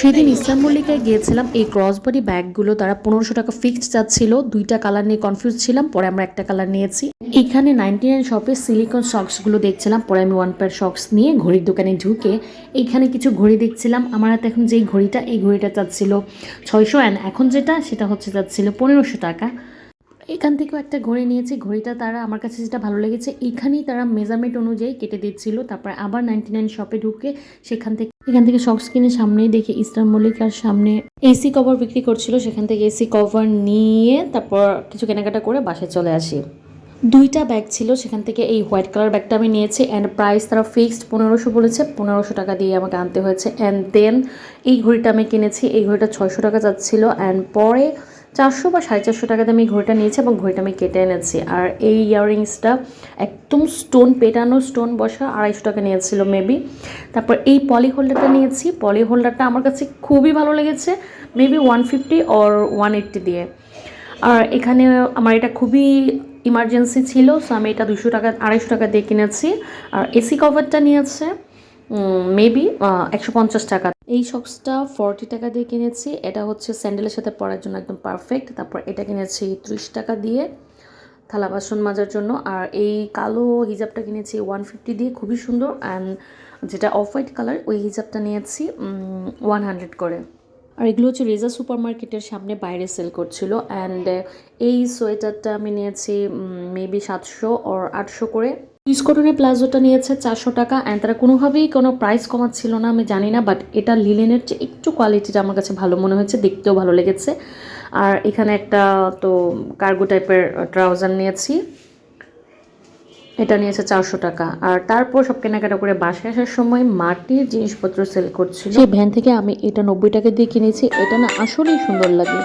সেদিন ইসলাম মল্লিকায় গিয়েছিলাম, এই ক্রসবডি ব্যাগগুলো তারা পনেরোশো টাকা ফিক্সড যাচ্ছিল দুইটা কালার নিয়ে কনফিউজ ছিলাম, পরে আমরা একটা কালার নিয়েছি। এখানে নাইনটি নাইন শপে সিলিকন সক্সগুলো দেখছিলাম, পরে আমি ওয়ান পেয়ার সক্স নিয়ে ঘড়ির দোকানে ঢুকে এখানে কিছু ঘড়ি দেখছিলাম। আমার হাতে এখন যেই ঘড়িটা, এই ঘড়িটা চাচ্ছিল ছয়শো অ্যান্ড এখন যেটা, সেটা হচ্ছে চাচ্ছিল পনেরোশো টাকা। এখান থেকেও একটা ঘড়ি নিয়েছি। ঘড়িটা তারা, আমার কাছে যেটা ভালো লেগেছে, এখানেই তারা মেজারমেন্ট অনুযায়ী কেটে দিচ্ছিল। তারপর আবার নাইনটি নাইন শপে ঢুকে সেখান থেকে, এখান থেকে শক্স কিনে সামনেই দেখি ইসলাম মল্লিক আর সামনে এসি কভার বিক্রি করছিল। সেখান থেকে এসি কভার নিয়ে তারপর কিছু কেনাকাটা করে বাসায় চলে আসি। দুইটা ব্যাগ ছিল, সেখান থেকে এই হোয়াইট কালার ব্যাগটা আমি নিয়েছি। অ্যান্ড প্রাইস তারা ফিক্সড পনেরোশো বলেছে, পনেরোশো টাকা দিয়ে আমাকে আনতে হয়েছে। অ্যান্ড দেন এই ঘড়িটা আমি কিনেছি, এই ঘড়িটা ছয়শো টাকা যাচ্ছিল। অ্যান্ড পরে চারশো বা সাড়ে চারশো টাকাতে আমি ঘড়িটা নিয়েছি এবং ঘড়িটা আমি কেটে এনেছি। আর এই ইয়াররিংসটা একদম স্টোন, পেটানো স্টোন বসা আড়াইশো টাকা নিয়েছিল মেবি। তারপর এই পলি হোল্ডারটা নিয়েছি। পলি হোল্ডারটা আমার কাছে খুবই ভালো লেগেছে, maybe one fifty or one eighty দিয়ে। আর এখানে আমার এটা খুবই ইমার্জেন্সি ছিল সো আমি এটা দুশো টাকা, আড়াইশো টাকা দিয়ে কিনেছি। আর এসি কভারটা নিয়েছে মেবি একশো পঞ্চাশ টাকা এই সক্সটা ফর্টি টাকা দিয়ে কিনেছি। এটা হচ্ছে স্যান্ডেলের সাথে পরার জন্য একদম পারফেক্ট তারপর এটা কিনেছি ত্রিশ টাকা দিয়ে থালা বাসন মাজার জন্য। আর এই কালো হিজাবটা কিনেছি ওয়ান ফিফটি দিয়ে, খুবই সুন্দর। অ্যান্ড যেটা অফ হোয়াইট কালার ওই হিজাবটা নিয়েছি ওয়ান হান্ড্রেড করে। আর এগুলো হচ্ছে রেজা সুপার মার্কেটের সামনে বাইরে সেল করছিল। অ্যান্ড এই সোয়েটারটা আমি নিয়েছি মেবি সাতশো ওর আটশো করে। সুইস কটনের প্লাজোটা নিয়েছে চারশো টাকা অ্যান্ড তারা কোনোভাবেই কোনো প্রাইস কমাচ্ছিল না, আমি জানি না বাট এটা লিলেনের চেয়ে একটু কোয়ালিটিটা আমার কাছে ভালো মনে হয়েছে, দেখতেও ভালো লেগেছে। আর এখানে একটা তো কার্গো টাইপের ট্রাউজার নিয়েছি। এটা নিয়েছে চারশো টাকা। আর তারপর সব কেনাকাটা করে বাসায় আসার সময় মাটির জিনিসপত্র সেল করছিল। সেই ভ্যান থেকে আমি এটা নব্বই টাকা দিয়ে কিনেছি, এটা না আসলেই সুন্দর লাগে।